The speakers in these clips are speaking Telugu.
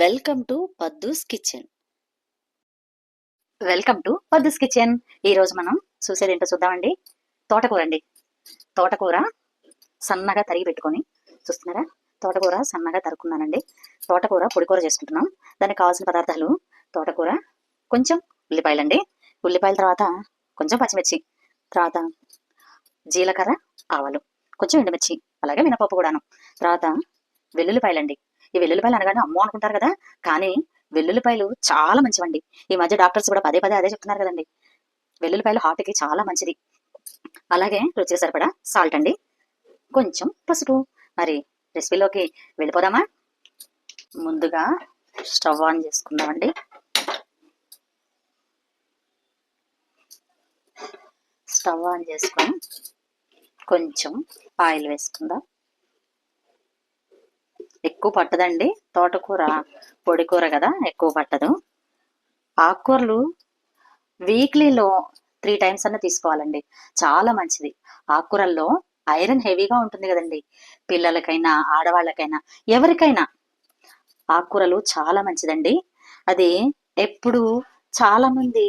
Welcome to Paddu's kitchen. Welcome to Paddu's kitchen. ఈరోజు మనం చూసేది ఏంటో చూద్దామండి. తోటకూర అండి తోటకూర సన్నగా తరిగి పెట్టుకొని చూస్తున్నారా? తోటకూర సన్నగా తరుక్కున్నానండి. తోటకూర పొడికూర చేసుకుంటున్నాం. దానికి కావాల్సిన పదార్థాలు తోటకూర కొంచెం ఉల్లిపాయలండి. ఉల్లిపాయల తర్వాత కొంచెం పచ్చిమిర్చి తర్వాత జీలకర్ర ఆవాలు కొంచెం ఎండుమిర్చి అలాగే మినపప్పు కూడాను. తర్వాత వెల్లుల్లిపాయలండి. ఈ వెల్లుల్లిపాయలు అనగానే అమ్మో అనుకుంటారు కదా. కానీ వెల్లుల్లిపాయలు చాలా మంచివండి. ఈ మధ్య డాక్టర్స్ కూడా పదే పదే అదే చెప్తున్నారు కదండి. వెల్లుల్లిపాయలు హార్ట్కి చాలా మంచిది. అలాగే రుచికి సరిపడా సాల్ట్ అండి. కొంచెం పసుపు. మరి రెసిపీలోకి వెళ్ళిపోదామా? ముందుగా స్టవ్ ఆన్ చేసుకుందామండి. స్టవ్ ఆన్ చేసుకొని కొంచెం ఆయిల్ వేసుకుందాం. ఎక్కువ పట్టదండి. తోటకూర పొడి కూర కదా ఎక్కువ పట్టదు. ఆకుకూరలు వీక్లీలో త్రీ టైమ్స్ అన్న తీసుకోవాలండి. చాలా మంచిది. ఆకుకూరల్లో ఐరన్ హెవీగా ఉంటుంది కదండి. పిల్లలకైనా ఆడవాళ్ళకైనా ఎవరికైనా ఆకుకూరలు చాలా మంచిదండి. అది ఎప్పుడు చాలా మంది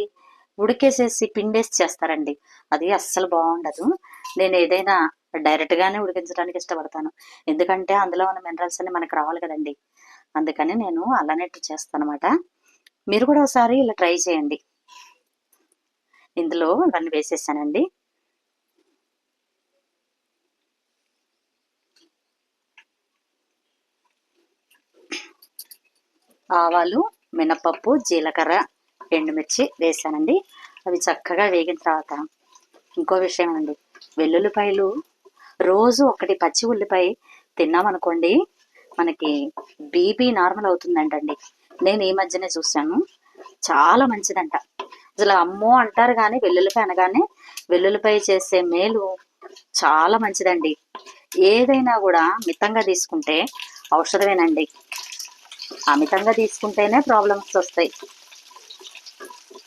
ఉడికేసేసి పిండేసి చేస్తారండి. అది అస్సలు బాగుండదు. నేను ఏదైనా డైరెక్ట్ గానే ఉడికించడానికి ఇష్టపడతాను. ఎందుకంటే అందులో ఉన్న మినరల్స్ అన్ని మనకు రావాలి కదండి. అందుకని నేను అలానే చేస్తాను అనమాట మీరు కూడా ఒకసారి ఇలా ట్రై చేయండి. ఇందులో ఇవన్నీ వేసేసానండి. ఆవాలు మినపప్పు జీలకర్ర ఎండుమిర్చి వేసానండి. అవి చక్కగా వేగిన తర్వాత ఇంకో విషయం అండి. వెల్లుల్లిపాయలు రోజు ఒకటి పచ్చి ఉల్లిపాయ తిన్నామనుకోండి మనకి బీపీ నార్మల్ అవుతుందంటండి. నేను ఈ మధ్యనే చూశాను. చాలా మంచిదంట. అసలు అమ్మో అంటారు కానీ వెల్లుల్లిపాయ అనగానే వెల్లుల్లిపాయ చేసే మేలు చాలా మంచిదండి. ఏదైనా కూడా మితంగా తీసుకుంటే ఔషధమేనండి. అమితంగా తీసుకుంటేనే ప్రాబ్లమ్స్ వస్తాయి.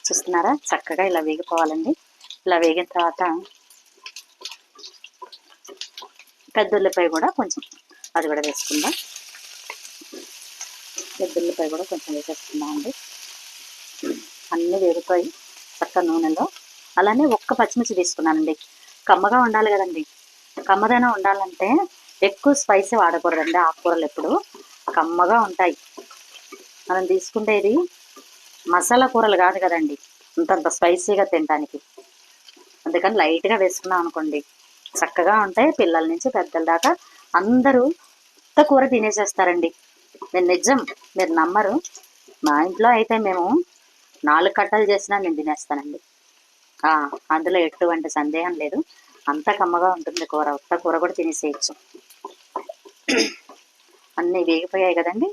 చూస్తున్నారా? చక్కగా ఇలా వేగిపోవాలండి. ఇలా వేగిన తర్వాత పెద్ద ఉల్లిపాయ కూడా కొంచెం అది కూడా వేసుకుందాం. పెద్ద ఉల్లిపాయ కూడా కొంచెం వేసేసుకుందాం అండి. అన్నీ వేరుతాయి చక్క నూనెలో. అలానే ఒక్క పచ్చిమిర్చి తీసుకున్నానండి. కమ్మగా ఉండాలి కదండి. కమ్మదైనా ఉండాలంటే ఎక్కువ స్పైసీ వాడకూడదండి ఆకుకూరలు ఎప్పుడు. కమ్మగా ఉంటాయి. మనం తీసుకుంటేది మసాలా కూరలు కాదు కదండి. అంతంత స్పైసీగా తినడానికి అందుకని లైట్గా వేసుకున్నాం అనుకోండి. చక్కగా ఉంటాయి. పిల్లల నుంచి పెద్దల దాకా అందరూ కొత్త కూర తినేసేస్తారండి. నేను నిజం మీరు నమ్మరు. మా ఇంట్లో అయితే మేము నాలుగు కట్టలు చేసినా నేను తినేస్తానండి. అందులో ఎటువంటి సందేహం లేదు. అంత కమ్మగా ఉంటుంది కూర. ఉత్త కూర కూడా తినేసేయచ్చు. అన్నీ వేగిపోయాయి కదండి.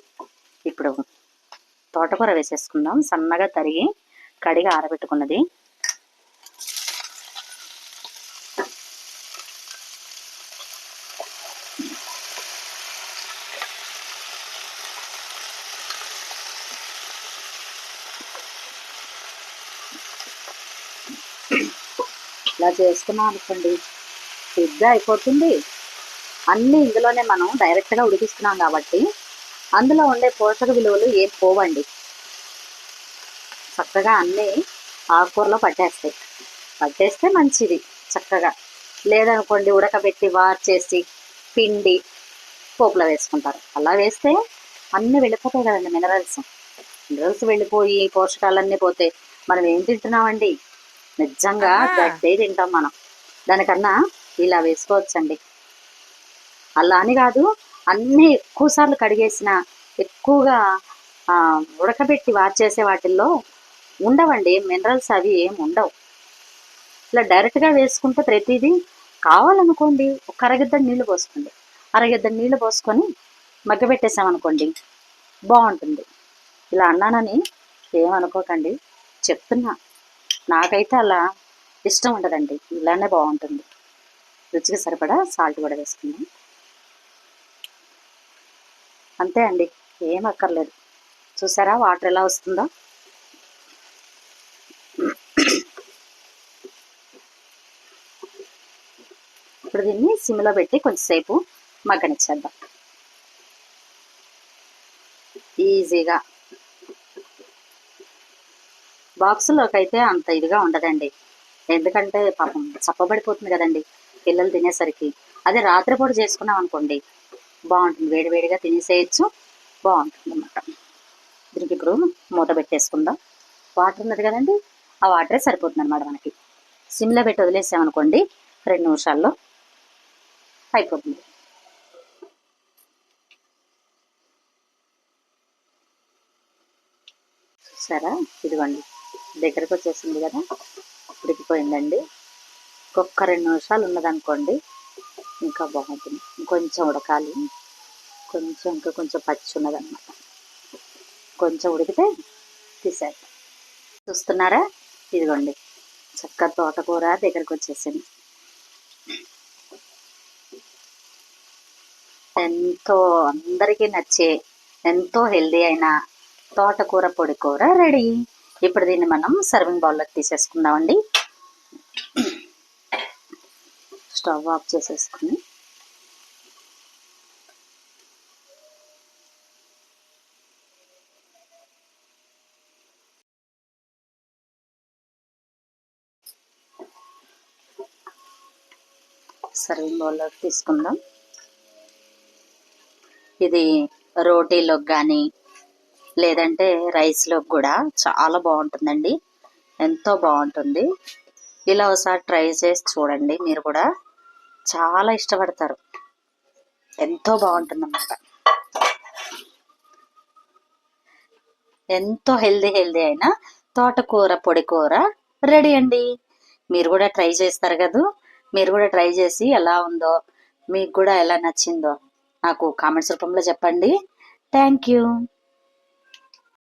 ఇప్పుడు తోటకూర వేసేసుకుందాం. సన్నగా తరిగి కడిగి ఆరబెట్టుకున్నది. ఇలా చేసుకున్నాం అనుకోండి. ఫ్రిడ్జ్ అయిపోతుంది. అన్నీ ఇందులోనే మనం డైరెక్ట్గా ఉడికిస్తున్నాం కాబట్టి అందులో ఉండే పోషక విలువలు ఏం పోవండి. చక్కగా అన్నీ ఆకుకూరలో పట్టేస్తాయి. పట్టేస్తే మంచిది చక్కగా. లేదనుకోండి ఉడకబెట్టి వార్చేసి పిండి పోపులో వేసుకుంటారు. అలా వేస్తే అన్నీ వెళ్ళిపోతాయి కదండి మినరల్స్. మినరల్స్ వెళ్ళిపోయి పోషకాలన్నీ పోతే మనం ఏం తింటున్నామండి? నిజంగా గడ్డే తింటాం మనం. దానికన్నా ఇలా వేసుకోవచ్చండి. అలా అని కాదు అన్నీ ఎక్కువ సార్లు కడిగేసిన ఎక్కువగా ఉడకబెట్టి వార్చేసే వాటిల్లో ఉండవండి. మినరల్స్ అవి ఏం ఉండవు. ఇట్లా డైరెక్ట్గా వేసుకుంటే ప్రతిదీ కావాలనుకోండి. ఒక అరగిద్ద నీళ్ళు పోసుకోండి. అరగిద్ద నీళ్ళు పోసుకొని మగ్గబెట్టేసామనుకోండి బాగుంటుంది. ఇలా అన్నానని ఏమనుకోకండి. చెప్తున్నా. నాకైతే అలా ఇష్టం ఉండదండి. ఇలానే బాగుంటుంది. రుచికి సరిపడా సాల్ట్ కూడా వేసుకున్నాం అంతే అండి. ఏం అక్కర్లేదు. చూసారా? వాటర్ ఎలా వస్తుందో? ఇప్పుడు దీన్ని సిమ్లో పెట్టి కొంచెంసేపు మగ్గనిచ్చేద్దాం. ఈజీగా బాక్సులోకి అయితే అంత ఇదిగా ఉండదండి. ఎందుకంటే పాపం చప్పబడిపోతుంది కదండి పిల్లలు తినేసరికి. అదే రాత్రిపూట చేసుకున్నాం అనుకోండి బాగుంటుంది. వేడివేడిగా తినేసేయచ్చు బాగుంటుంది అన్నమాట. దీనికి ఇప్పుడు మూత పెట్టేసుకుందాం. వాటర్ ఉన్నది కదండి ఆ వాటరే సరిపోతుంది అనమాట మనకి. సిమ్లో పెట్టి వదిలేసామనుకోండి రెండు నిమిషాల్లో అయిపోతుంది. సరే ఇదిగోండి. దగ్గరకు వచ్చేసింది కదా? ఉడికిపోయిందండి. ఒక్క రెండు నిమిషాలు ఉన్నదనుకోండి ఇంకా బాగుంటుంది. ఇంకొంచెం ఉడకాలి. కొంచెం ఇంకా కొంచెం పచ్చి ఉన్నదన్నమాట కొంచెం ఉడికితే తీసేద్దాం. చూస్తున్నారా? ఇదిగోండి. చక్క తోటకూర దగ్గరకు వచ్చేసింది ఎంతో అందరికీ నచ్చే ఎంతో హెల్దీ అయిన తోటకూర పొడి కూర రెడీ. ఇప్పుడు దీన్ని మనం సర్వింగ్ బౌల్లోకి తీసేసుకుందామండి. స్టవ్ ఆఫ్ చేసేసుకుని. సర్వింగ్ బౌల్లోకి తీసుకుందాం. ఇది రోటీలోకి కానీ లేదంటే రైస్లో కూడా చాలా బాగుంటుందండి. ఎంతో బాగుంటుంది. ఇలా ఒకసారి ట్రై చేసి చూడండి. మీరు కూడా చాలా ఇష్టపడతారు. ఎంతో బాగుంటుందన్నమాట. ఎంతో హెల్దీ హెల్దీ అయిన తోటకూర పొడి కూర రెడీ అండి. మీరు కూడా ట్రై చేస్తారు కదా? మీరు కూడా ట్రై చేసి ఎలా ఉందో మీకు కూడా ఎలా నచ్చిందో నాకు కామెంట్స్ రూపంలో చెప్పండి. Thank you.